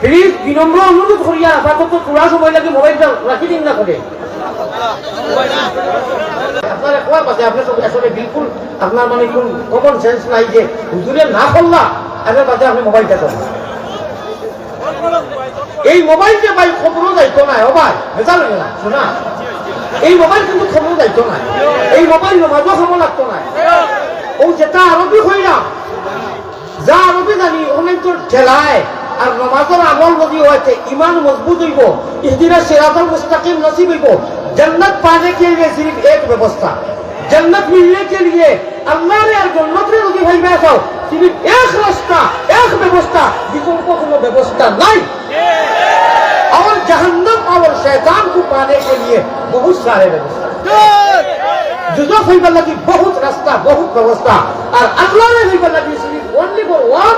Please বিনম্র অনুরোধ করিয়া আপাতত তোলা সময় লাগে মোবাইলটা রাখি দিন না করে আপনার একবার পাশে আপনি সব আসলে বিলকুল আপনার মানে কোন কমন সেন্স নাই যে হুজুরে না করলা এবার পাশে আপনি মোবাইলটা করেন এই মোবাইল যে ভাই খবরও দায়িত্ব নাই ও ভাই, ভেজাল না শোনা। এই মোবাইল কিন্তু খবরও দায়িত্ব নাই এই মোবাইল নমাজও খবর লাগতো নাই ও যেটা আরবি হইলাম যা আরবি জানি অনেক তো ঠেলায়। আর নমাজের আমল যদি হয়েছে ইমান মজবুত হইব ইহদিনা সিরাতুল মুস্তাকিম নসিব হইব जन्नत पाने के लिए सिर्फ एक व्यवस्था जन्नत मिलने के लिए अल्लाह ने और जन्नत ने যদি ভাই बैठो सिर्फ एक रास्ता एक व्यवस्था विकल्प কোনো व्यवस्था नहीं और जहन्नम और शैतान को पाने के लिए बहुत सारे व्यवस्था जुजो फैबल लगी बहुत रास्ता बहुत व्यवस्था और अल्लाह ने फैबल लगी सिर्फ ओनली फॉर वन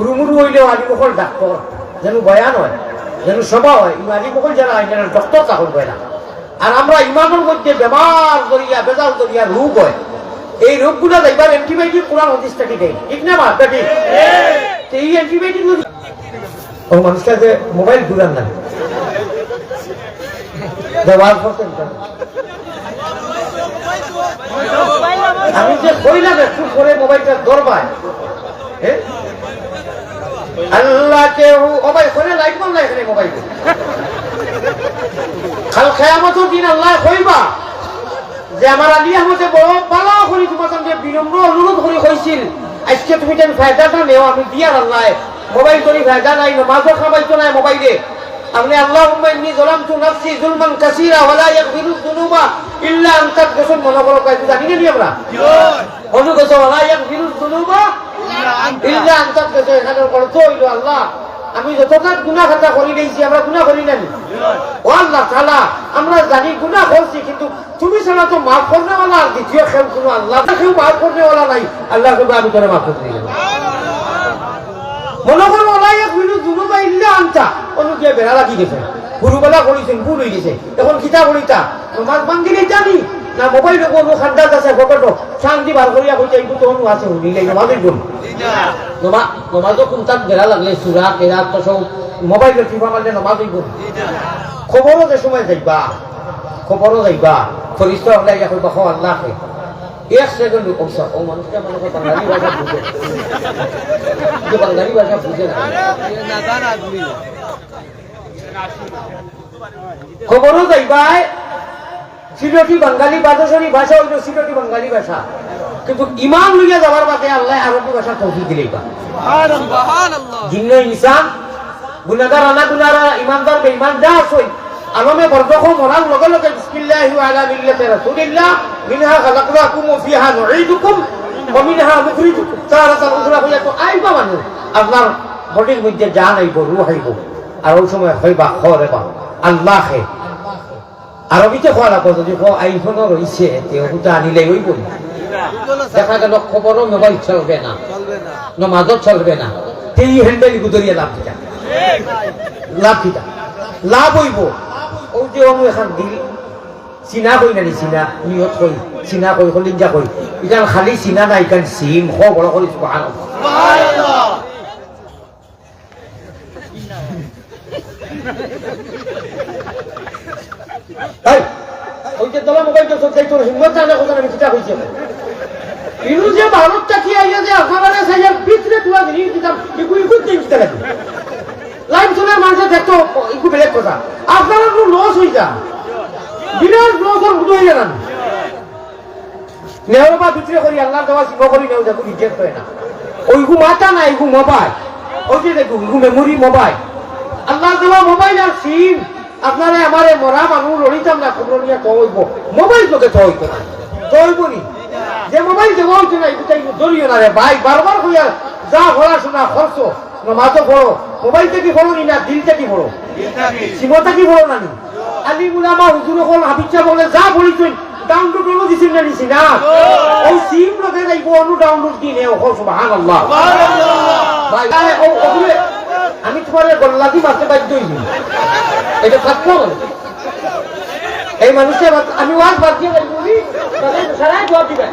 হুরুমুরু হইলেও আলি বকল ডাক্তার যেন বয়ান হয় যেন সভা হয় ইমানি বকল যারা আইনের ডক্টর তখন হয় না। আর আমরা ইমানের মধ্যে বেমার করিয়া বেজাল করিয়া রোগ হয়। এই রোগগুলো দেখবার অ্যান্টিবায়োটিক কোরআন হদিসটাকে দেয় ঠিক না মা এই অ্যান্টিবায়োটিক ও মানুষটা যে মোবাইল ঘুরান না ব্যবহার করতেন? আমি যে কইলাম একটু পরে মোবাইলটা দরবায় আল্লাহ কেউ মোবাইল করে লাগবো না এখানে মোবাইল কাল খেয়ামতের দিন আল্লাহ কইবা যে আমার আলী আহমদে বড় পালা করি তোমার সঙ্গে বিনম্র অনুরোধ করে কইছিল আজকে তুমি যেন ফায়দাটা নেও আমি দিয়ার আল্লাহ। মোবাইল করি ফায়দা নাই নমাজও খাবাইতো নাই মোবাইলে। আপনি আল্লাহ ইন্নি জলামতু নাফসি জুলমান কাসীরা ওয়ালা ইয়াগফিরু যুনুবা ইল্লা আনতা গোসল মনে করো কই জানি না আমরা? অনু গোসল ওয়ালা ইয়াগফিরু যুনুবা আমি যতটা গুণা খাতা করি নিয়েছি আমরা গুণা করি ও আল্লাহ আমরা জানি গুণা করছি, কিন্তু তুমি ছাড়া তো মাফ করবে আর দ্বিতীয় কোনো আল্লাহ কেউ মাফ করবে নাই। আল্লাহ কেউ আমি করে মাফ মনে করো, ওলাই এক মিনিট দুনো বা ইল্লা আনতা। অনু গিয়ে বেড়া লাগি গেছে গুরুবেলা করেছেন, ভুল হয়ে গেছে। এখন কিতা বলিতা মাছ বান্ধিলে জানি। না, মোবাইল কোনো খান্দাত আছে ফটো শান্তি বার করিয়া কইতে এইটু তো অনু আছে শুনিলে নমাজের গুণ নমা নমাজও কোন তাত বেড়া লাগলে, সুরা কেরা তো সব মোবাইলের টিপা মারলে নমাজই গুণ খবরও যে সময় যাইবা, খবরও যাইবা ফরিস্ত হলে ইয়া কইবা হো আল্লাহকে। এক সেকেন্ড কমসা ও মানুষটা মনে করে বাঙালি ভাষা বুঝে যে বাঙালি ভাষা বুঝে না। খবরও যাইবাই সিলেটি বাঙালি বাদশালী ভাষা হইল সিলেটি বাঙালি ভাষা। কিন্তু ইমান লইয়া যাওয়ার বাদে আল্লাহ আরবি ভাষা তৌফিক দিলেই বা। জিন্ন ইনসান গুনাগার আনা গুনারা ইমানদার বেঈমান যা আসই আলমে বরদখ মরার লগে লগে বিসমিল্লাহি ওয়া আলা মিল্লাতি রাসূলিল্লাহ মিনহা খালাকনাকুম ওয়া ফিহা নুঈদুকুম ওয়া মিনহা নুখরিজুকুম। তারাতান উখরা হইয়া তো আইবা মানুষ আপনার বডির মধ্যে জান আইব রূহ আইব আর ওই সময় হইবা খরে বা আল্লাহ হে আরবিতে খোয়া লাগো যদি আইফোনও তেও হুতা আনিলে ওই বলি দেখা গেল খবরও মোবাইল চলবে না। নমাজও চলবে না। তেই হ্যান্ডেল গুদরিয়া লাভ দিতা লাভ দিতা লাভ হইব। ও যে অনু এখন দিল। চিনা কই নানি, চিনা। নিয়ত কই, চিনা কই কলিঞ্জা কই। ইখান খালি চিনা না ইখান সিম খ বড় করি সুবহান এই ওই যে দলা মোবাইল তো সব দায়িত্ব হিম্মত তুলা ইকু ইকু দিন দিতে লাগে লাইভ শোনার মানুষের দেখতো ইকু বেলেগ কথা। আপনারা তো লস হয়ে যা বিরাট লস আর উদয় জানান নেওয়া বা ভিতরে করি আল্লাহ দেওয়া শিব করি নেও দেখো রিজেক্ট হয় না। না মোবাইল। আর সিম আপনারা আমারে মরা মানুষ লড়িতাম না খবর নিয়ে কইব মোবাইল তোকে না তৈব নি? যে মোবাইল দেওয়া হচ্ছে না এটা দলীয় না রে ভাই বারবার কইয়া যা পড়াশোনা খরচ নমাজও পড়ো মোবাইল থেকে পড়ো নি না দিল থেকে পড়ো সিমতা কি বলো নানি? আলি মুলামা হুজুর হল হাবিচা বলে যা বলিছেন ডাউনলোড হলো দিছেন না নিছি না ও সিম লগে যাইব অনু ডাউনলোড দিনে ও সুবহানাল্লাহ। সুবহানাল্লাহ। ভাই ও ওগুলো আমি তোমার গল্লা দিয়ে মারতে বাধ্য হইনি এটা থাকব এই মানুষে আমি ওয়াজ বাদ দিয়ে বাধ্য দিবেন।